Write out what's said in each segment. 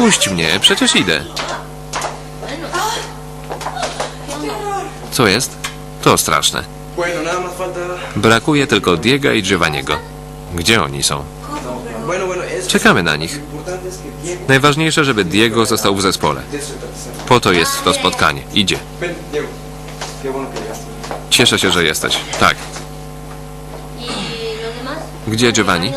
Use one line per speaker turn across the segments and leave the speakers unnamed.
Puść mnie, przecież idę. Co jest? To straszne. Brakuje tylko Diego i Giovanniego. Gdzie oni są? Czekamy na nich. Najważniejsze, żeby Diego został w zespole. Po to jest to spotkanie. Idzie. Cieszę się, że jesteś. Tak. Gdzie Giovanni?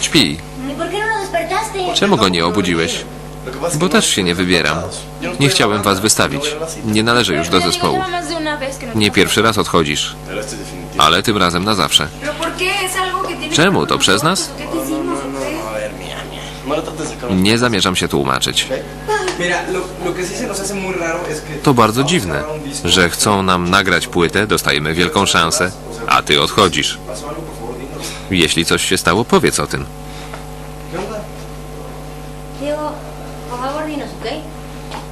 Śpi.
¿Y por qué no?
Czemu go nie obudziłeś? Bo też
no-
się nie wybieram.
No
Nie chciałem was wystawić. Nie należy już do zespołu. Nie pierwszy raz odchodzisz, ale tym razem na zawsze.
¿Pero por qué? ¿Es algo que tiene
Czemu? To przez nas?
No.
Nie zamierzam się tłumaczyć. To bardzo dziwne, że chcą nam nagrać płytę, dostajemy wielką szansę, a ty odchodzisz.
¿Pasó algo, por favor, dinos.
Jeśli coś się stało, powiedz o tym.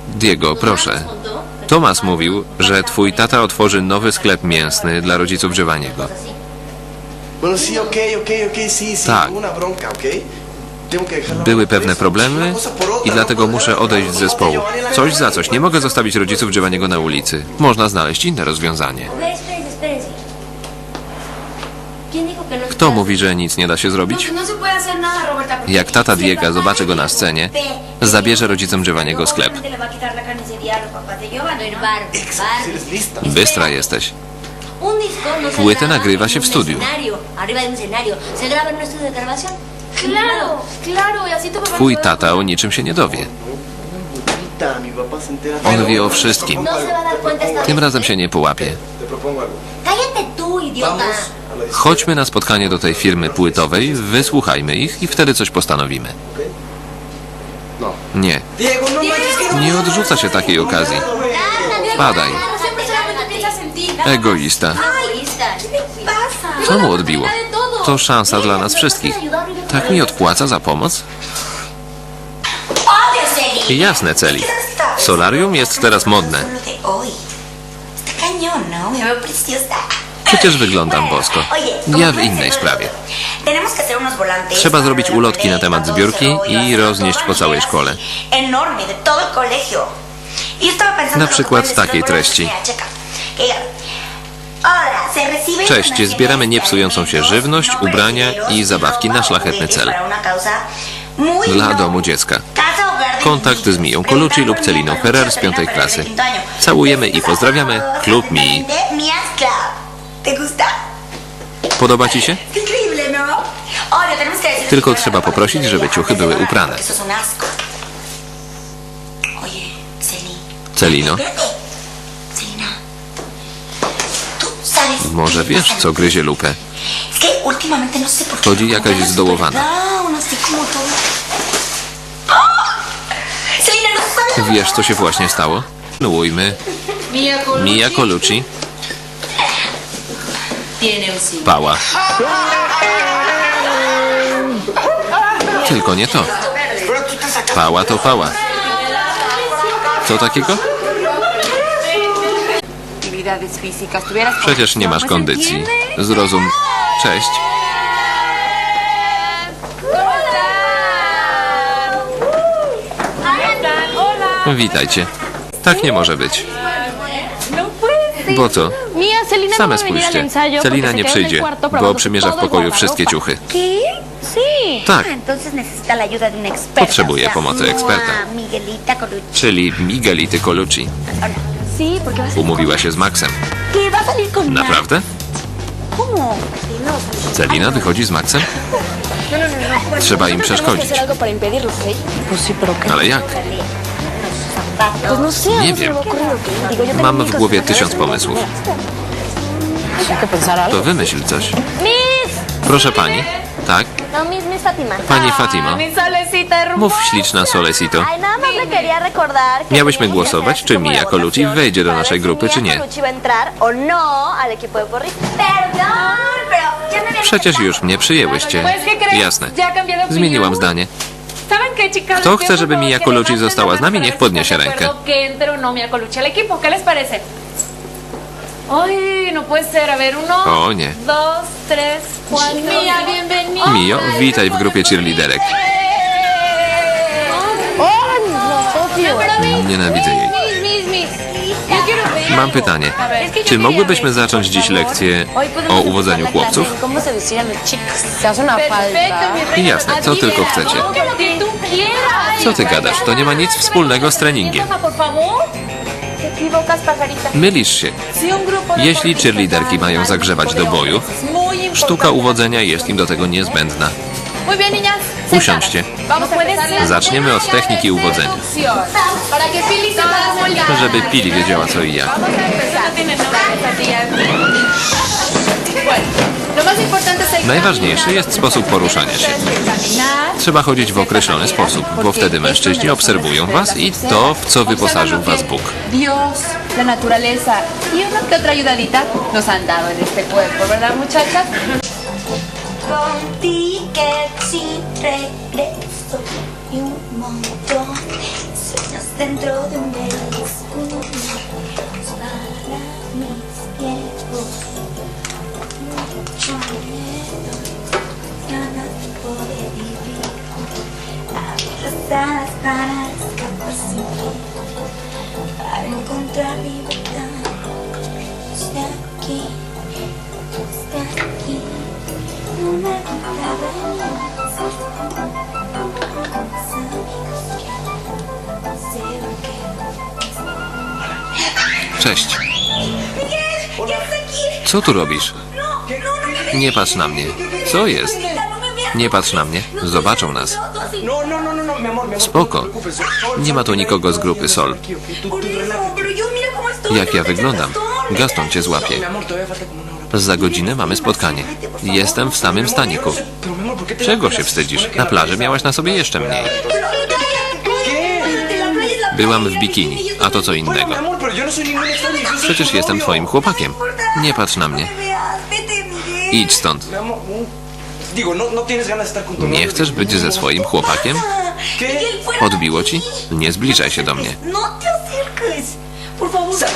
Diego,
proszę. Tomas mówił, że twój tata otworzy nowy sklep mięsny dla rodziców Giovanniego. Tak. Były pewne problemy i
no
dlatego muszę odejść z zespołu. Coś za coś. Nie mogę zostawić rodziców Giovanniego na ulicy. Można znaleźć inne rozwiązanie. Kto mówi, że nic nie da się zrobić? Jak tata Diego zobaczy go na scenie, zabierze rodzicom Giovanniego sklep. Bystra jesteś. Płytę nagrywa się w studiu.
y
Twój tata o niczym się nie dowie. On wie o wszystkim.
No
Tym razem się nie połapie.
Cállate tú, idiota.
Chodźmy na spotkanie do tej firmy płytowej, wysłuchajmy ich i wtedy coś postanowimy.
No.
Nie, nie odrzuca się takiej okazji.
Más.
Egoista. Co mu odbiło? To szansa dla nas wszystkich. Tak mi odpłaca za pomoc? Jasne, Celi. Solarium jest teraz modne.
Está ¿no? Me veo.
Przecież wyglądam bosko. Ja w innej sprawie. Trzeba zrobić ulotki na temat zbiórki i roznieść po całej szkole. Na przykład takiej treści. Cześć, zbieramy niepsującą się żywność,
no
ubrania i zabawki na szlachetny cel. Dla domu dziecka. Kontakt z Miją Colucci lub Celiną Ferrer z piątej klasy. Całujemy i pozdrawiamy. Klub Mii.
¿Te gusta?
Podoba ci się?
Increíble, ¿no? Tenemos que
Tylko trzeba poprosić, żeby ciuchy były uprane.
porque Eso es un asco. Oye, Celi.
Celino,
Espérate. Celina. Tú sabes.
może
qué
wiesz,
pasa?
co gryzie lupę?
Es que últimamente no sé por qué.
Chodzi
como
jakaś zdołowana.
super down, así como todo. ¡Ah! No sabes.
Wiesz, co się właśnie stało? Kontynuujmy.
Mia Colucci, tiene un
pała. Tylko nie to. Pała to pała. Co takiego? Przecież nie masz kondycji. Zrozum. Cześć. Witajcie. Tak nie może być. Bo co? Same
no
spójrzcie. Celina nie przyjdzie, bo przymierza w pokoju wszystkie ciuchy. Tak. Potrzebuje pomocy
mua,
eksperta. Czyli Miguelity Colucci. Umówiła się z Maxem. Naprawdę? Celina wychodzi z Maxem? Trzeba im przeszkodzić. Ale jak?
No
Nie wiem. Mam w głowie tysiąc pomysłów. To wymyśl coś.
Miss!
Proszę pani. Tak?
No, Miss, Miss Fátima.
Pani
hermosa.
Mów śliczna Solecito. Miałyśmy głosować, czy Mia Colucci wejdzie do naszej grupy, czy nie.
No
Przecież już mnie przyjęłyście. Jasne. Zmieniłam zdanie. Kto chce, żeby Mia Colucci została z nami? Niech podniesie rękę.
Ay, no puede ser. A ver, uno,
O nie.
dos, tres, cuatro. Mia, bienvenida.
Mio, witaj w grupie cheerleaderek. Nienawidzę jej.
Mis, mis, mis. Yo quiero ver.
Mam pytanie.
A ver,
Czy mogłybyśmy zacząć dziś lekcję o uwodzeniu chłopców? Jasne, co tylko chcecie.
Como que tú quieras.
Co ty gadasz? To nie ma nic wspólnego z treningiem.
Rafa, por favor.
Mylisz się. Jeśli cheerleaderki mają zagrzewać do boju, sztuka uwodzenia jest im do tego niezbędna. Usiądźcie. Zaczniemy od techniki uwodzenia. Żeby Pili wiedziała co i jak. Najważniejszy jest sposób poruszania się. Trzeba chodzić w określony sposób, bo wtedy mężczyźni obserwują was i to, w co wyposażył was Bóg.
Dios, la naturaleza
Para para encontrar libertad. Está aquí, está aquí.
Cześć. Co tu robisz? Nie patrz na mnie. Co jest? Nie patrz na mnie. Zobaczą nas. Spoko. Nie ma tu nikogo z grupy Sol. Jak ja wyglądam? Gaston cię złapie. Za godzinę mamy spotkanie. Jestem w samym staniku.
Pero mi amor, ¿por qué te
Czego się wstydzisz? Na
la
plaży miałaś na sobie jeszcze mniej. Byłam w bikini, a to co innego. Przecież jestem twoim chłopakiem. Nie patrz na mnie. Idź stąd.
No, no
Nie chcesz być ze swoim chłopakiem? Odbiło ci? Nie zbliżaj się do mnie.
No te acerques. Por favor, vete.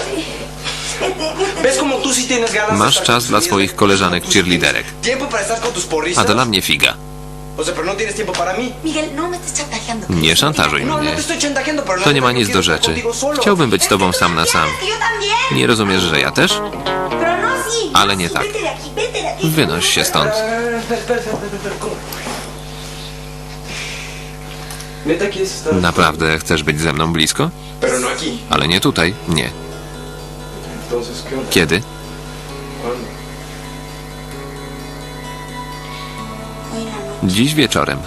Vete, vete.
¿Ves como tú sí tienes ganas de
Masz czas dla swoich koleżanek cheerleaderek. A dla mnie figa.
O sea, pero no tienes tiempo para mí.
Miguel, no me estés chantajeando.
Nie szantażuj
No, no
mnie.
te estoy chantajeando, pero la
To nie ma nic do rzeczy. Chciałbym być z tobą sam na sam.
Yo también.
Nie rozumiesz, że ja też?
Pero no así.
Ale nie tak.
Vete de aquí, vete de aquí.
Wynoś się stąd.
Eh.
Naprawdę chcesz być ze mną blisko?
Pero no aquí.
Ale nie tutaj. Nie.
Entonces, ¿qué onda?
Kiedy?
¿Cuándo?
Dziś wieczorem.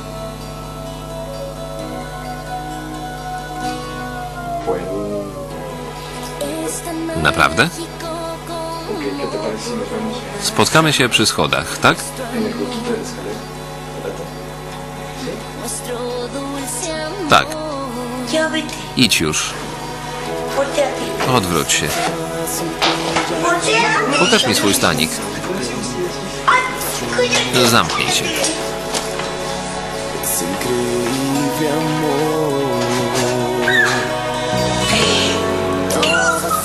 Naprawdę?
ok, ¿qué te parece si nos vemos
Spotkamy się przy schodach, tak? Tak. Idź już. Odwróć się. Pokaż mi swój stanik. Zamknij się.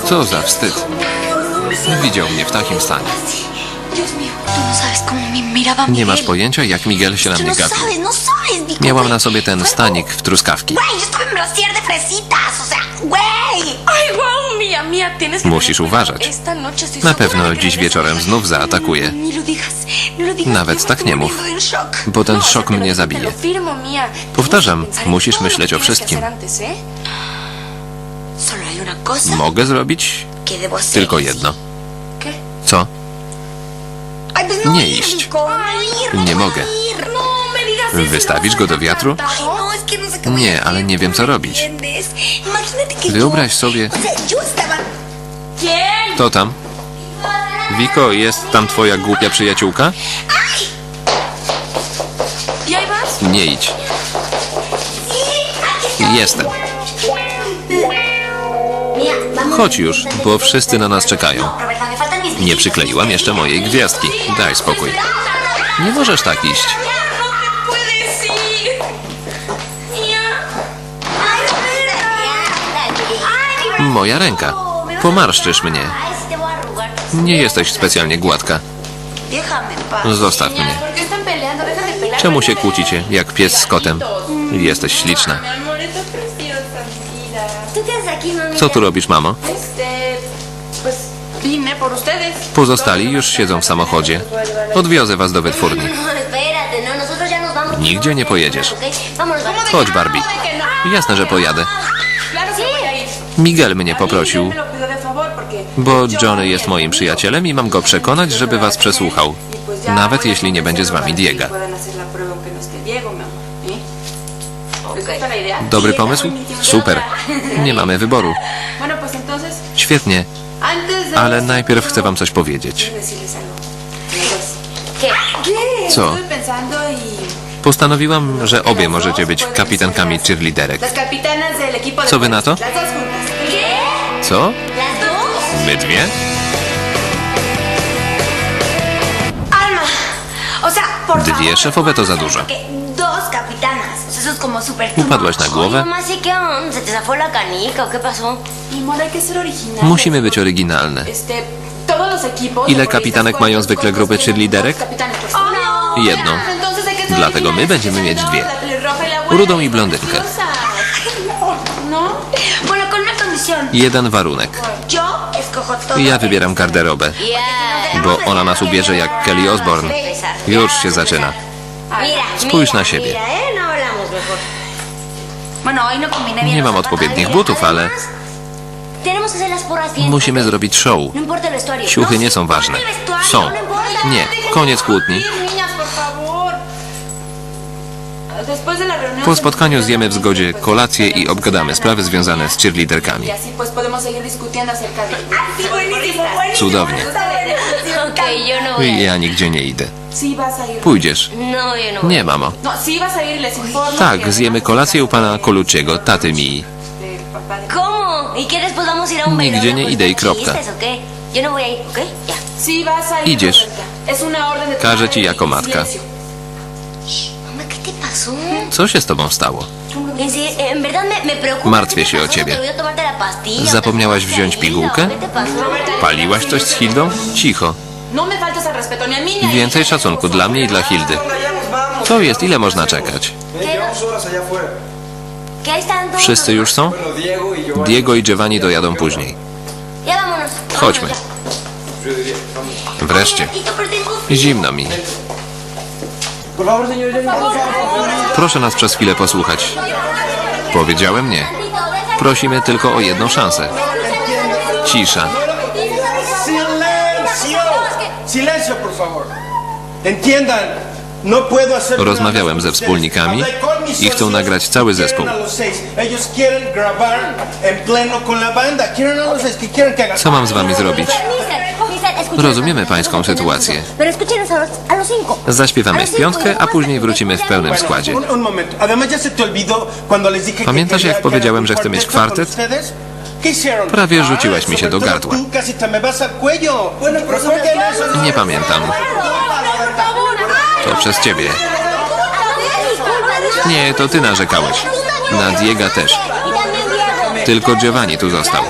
Co za wstyd. Widział mnie w takim stanie.
No
Nie masz pojęcia, jak Miguel się na mnie
no
gapił.
no
Miałam na sobie ten stanik w truskawki. Musisz uważać. Na pewno dziś wieczorem znów zaatakuje. Nawet tak nie mów, bo ten szok mnie zabije. Powtarzam, musisz myśleć o wszystkim.
¿eh?
Mogę zrobić tylko jedno. Co? Nie iść. Nie mogę. Wystawisz go do wiatru? Nie, ale nie wiem, co robić. Wyobraź
yo-
sobie-. To tam. Wiko, jest tam twoja głupia przyjaciółka? Nie idź. Jestem. Chodź już, bo wszyscy na nas czekają. Nie przykleiłam jeszcze mojej gwiazdki. Daj spokój. Nie możesz tak iść. Moja ręka. Pomarszczysz mnie. Nie jesteś specjalnie gładka. Zostaw mnie. Czemu się kłócicie, jak pies z kotem? Jesteś śliczna. Co tu robisz, mamo? Pozostali już siedzą w samochodzie. Odwiozę was do wytwórni.
No, no.
Nigdzie nie pojedziesz. Chodź, Barbie. Jasne, że pojadę. Miguel mnie poprosił, bo Johnny jest moim przyjacielem i mam go przekonać, żeby was przesłuchał. Nawet jeśli nie będzie z wami Diego.
No.
Dobry pomysł? Super. Nie mamy wyboru. Świetnie, ale najpierw chcę wam coś powiedzieć. Co? Postanowiłam, że obie możecie być kapitankami cheerleaderek. Co wy na to? Co? My dwie? Dwie szefowe to za dużo. Upadłaś na głowę?
originales.
Musimy być oryginalne. Ile kapitanek mają zwykle grupy
pues.
no.
Jedną. Dlatego my będziemy mieć dwie.
Y
Rudą i blondynkę.
¿No?
Jeden warunek. Ja wybieram garderobę,
Ya.
bo ona nas ubierze jak Kelly Osbourne. Już się zaczyna. Spójrz na siebie. Nie
los
mam odpowiednich butów, ale musimy zrobić show.
No importa el vestuario.
Ciuchy nie są ważne. Są. Nie, koniec kłótni.
Niñas, por favor. Después de la reunión
Po spotkaniu zjemy w zgodzie kolację i obgadamy sprawy związane z cheerleaderkami. Cudownie. Ja nigdzie nie idę. Pójdziesz.
No.
Nie, mamo.
No.
Tak, zjemy kolację u pana
del
Colucciego, taty mi.
¿Y
Nigdzie nie idę i kropka.
no.
Idziesz. Każę ci jako matka. Co się z tobą stało? Martwię
¿Qué te
się o ciebie. Zapomniałaś
¿Te
wziąć pigułkę? Paliłaś coś z Hildą? Cicho.
No
Więcej szacunku dla mnie i dla Hildy. Co jest? Ile można czekać? Wszyscy już są?
Diego
i Giovanni dojadą później. Chodźmy. Wreszcie. Zimno mi. Proszę nas przez chwilę posłuchać. Powiedziałem nie. Prosimy tylko o jedną szansę. Cisza.
No
Rozmawiałem ze wspólnikami i chcą nagrać cały zespół. Co mam z wami zrobić? Rozumiemy pańską sytuację. Zaśpiewamy w piątkę, a później wrócimy w pełnym składzie. Pamiętasz, jak powiedziałem, że chcę mieć kwartet? Prawie rzuciłaś mi się do gardła.
Eso.
Nie pamiętam. To przez ciebie. Nie, to ty narzekałeś. Na Diega też.
Diego.
Tylko Giovanni tu został.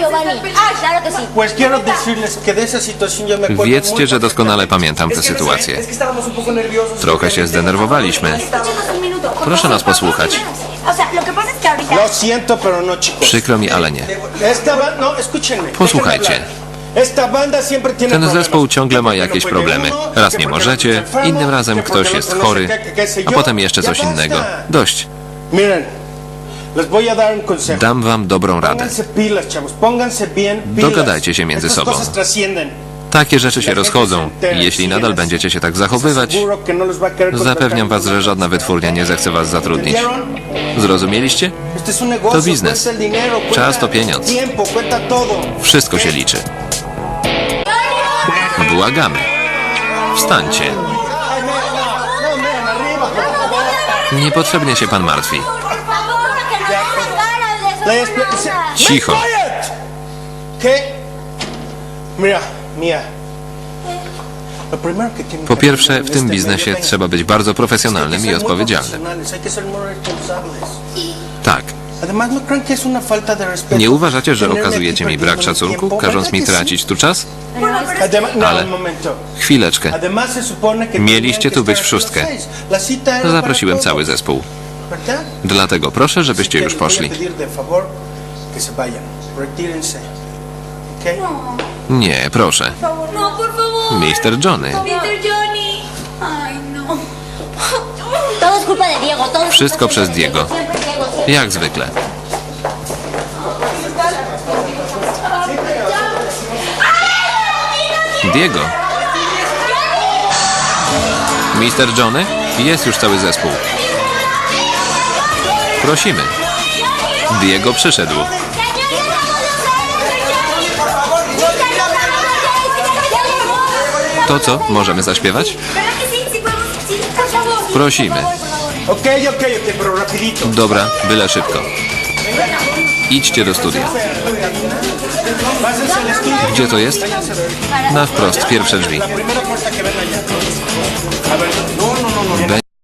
Giovanni. Ah, claro que sí.
Pues quiero decirles que de esa situación yo me acuerdo
Wiedzcie, że doskonale pamiętam tę
que-
sytuację. Trochę się zdenerwowaliśmy. Proszę nas posłuchać.
O sea, lo que pasa es que ahorita.
Lo siento, pero no, chicos.
Przykro mi, ale nie.
Esta no, escúchenme.
Posłuchajcie.
déjenme hablar. Esta banda siempre tiene
Ten
problemas.
zespół ciągle ma jakieś
no puede
problemy. Raz nie możecie, innym razem ktoś jest
no
chory, a potem jeszcze coś innego. Dość.
Miren,
Dam wam dobrą radę. Dogadajcie się między sobą. Takie rzeczy się rozchodzą jeśli nadal będziecie się tak zachowywać,
no
zapewniam was, że żadna wytwórnia nie zechce was zatrudnić. Zrozumieliście? To biznes. Czas to pieniądz. Wszystko się liczy. Błagamy. Wstańcie. Niepotrzebnie się pan martwi. Cicho.
Primero que tienen
Po pierwsze, w tym biznesie trzeba być bardzo profesjonalnym i odpowiedzialnym. Tak.
¿no
Nie uważacie, że okazujecie mi brak szacunku, każąc
¿Verdad
mi tracić tu czas?
No,
Ale-. Chwileczkę. Mieliście tu być w szóstkę.
era
Zaprosiłem cały zespół. Dlatego proszę, żebyście już poszli. Nie, proszę. Mr. Johnny. Wszystko przez Diego. Jak zwykle. Diego. Mr. Johnny? Jest już cały zespół. Prosimy. Diego przyszedł. To co? Możemy zaśpiewać? Prosimy. Dobra, byle szybko. Idźcie do studia. Gdzie to jest? Na wprost, pierwsze drzwi.